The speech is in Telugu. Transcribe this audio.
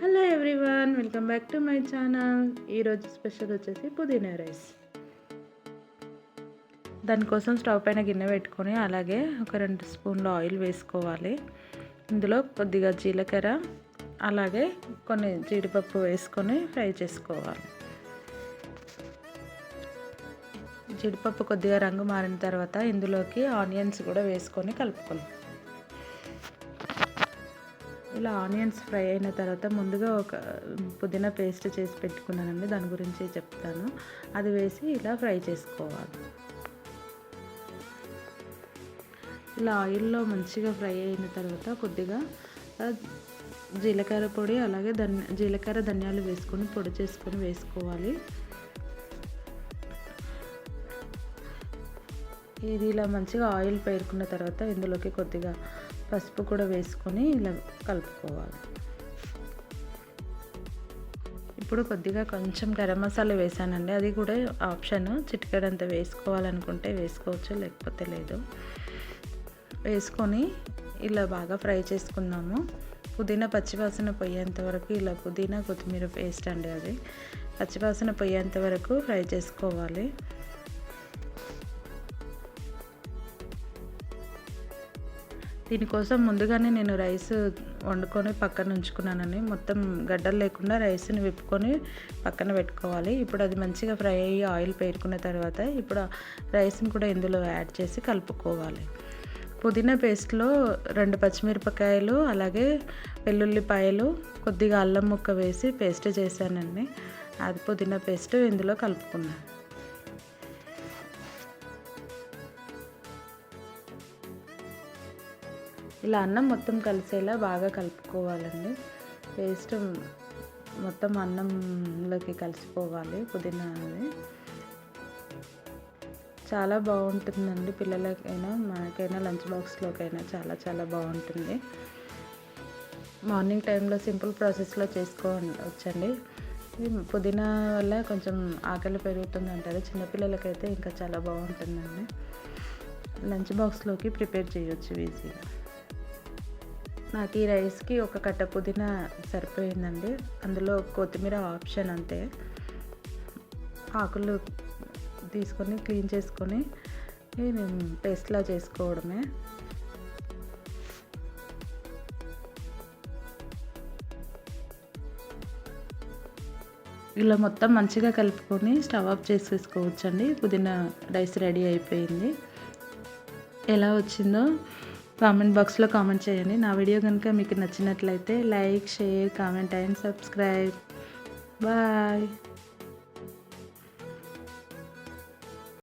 Hello everyone welcome back to my channel ఈరోజు స్పెషల్ వచ్చేసి పుదీనా రైస్ దానికోసం స్టవ్ పైన గిన్నె పెట్టుకొని అలాగే ఒక రెండు స్పూన్లు ఆయిల్ వేసుకోవాలి. ఇందులో కొద్దిగా జీలకర్ర అలాగే కొన్ని జీడిపప్పు వేసుకొని ఫ్రై చేసుకోవాలి. జీడిపప్పు కొద్దిగా రంగు మారిన తర్వాత ఇందులోకి ఆనియన్స్ కూడా వేసుకొని కలుపుకోవాలి. ఇలా ఆనియన్స్ ఫ్రై అయిన తర్వాత ముందుగా ఒక పుదీనా పేస్ట్ చేసి పెట్టుకున్నానండి. దాని గురించి చెప్తాను. అది వేసి ఇలా ఫ్రై చేసుకోవాలి. ఇలా ఆయిల్లో మంచిగా ఫ్రై అయిన తర్వాత కొద్దిగా జీలకర్ర పొడి అలాగే ధన్ జీలకర్ర ధనియాలు వేసుకొని పొడి చేసుకొని వేసుకోవాలి. ఇది ఇలా మంచిగా ఆయిల్ పేరుకున్న తర్వాత ఇందులోకి కొద్దిగా పసుపు కూడా వేసుకొని ఇలా కలుపుకోవాలి. ఇప్పుడు కొద్దిగా కొంచెం గరం మసాలా వేసానండి. అది కూడా ఆప్షన్ చిటికెడంత వేసుకోవాలనుకుంటే వేసుకోవచ్చు లేకపోతే లేదు. వేసుకొని ఇలా బాగా ఫ్రై చేసుకుందాము. పుదీనా పచ్చివాసన పోయేంత వరకు ఇలా పుదీనా కొత్తిమీర పేస్ట్ అండి అది. పచ్చివాసన పోయేంత వరకు ఫ్రై చేసుకోవాలి. దీనికోసం ముందుగానే నేను రైస్ వండుకొని పక్కన ఉంచుకున్నానని మొత్తం గడ్డలు లేకుండా రైస్ని విప్పుకొని పక్కన పెట్టుకోవాలి. ఇప్పుడు అది మంచిగా ఫ్రై అయ్యి ఆయిల్ పేరుకున్న తర్వాత ఇప్పుడు రైస్ని కూడా ఇందులో యాడ్ చేసి కలుపుకోవాలి. పుదీనా పేస్ట్లో రెండు పచ్చిమిరపకాయలు అలాగే వెల్లుల్లిపాయలు కొద్దిగా అల్లం ముక్క వేసి పేస్ట్ చేశానండి. అది పుదీనా పేస్ట్ ఇందులో కలుపుకున్నాను ఇలా అన్నం మొత్తం కలిసేలా బాగా కలుపుకోవాలండి. పేస్ట్ మొత్తం అన్నంలోకి కలిసిపోవాలి పుదీనా అనేది. చాలా బాగుంటుందండి పిల్లలకైనా మనకైనా లంచ్ బాక్స్లోకైనా చాలా చాలా బాగుంటుంది. మార్నింగ్ టైంలో సింపుల్ ప్రాసెస్లో చేసుకో వచ్చండి. పుదీనా వల్ల కొంచెం ఆకలి పెరుగుతుంది అంటారు చిన్నపిల్లలకైతే ఇంకా చాలా బాగుంటుందండి. లంచ్ బాక్స్లోకి ప్రిపేర్ చేయొచ్చు ఈజీగా. నాకు ఈ రైస్కి ఒక కట్ట పుదీనా సరిపోయిందండి. అందులో కొత్తిమీర ఆప్షన్ అంతే. ఆకులు తీసుకొని క్లీన్ చేసుకొని పేస్ట్లా చేసుకోవడమే. ఇలా మొత్తం మంచిగా కలుపుకొని స్టవ్ ఆఫ్ చేసేసుకోవచ్చండి. పుదీనా రైస్ రెడీ అయిపోయింది. ఎలా వచ్చిందో కామెంట్ బాక్స్లో కామెంట్ చేయండి. నా వీడియో కనుక మీకు నచ్చినట్లయితే like share comment and subscribe. Bye.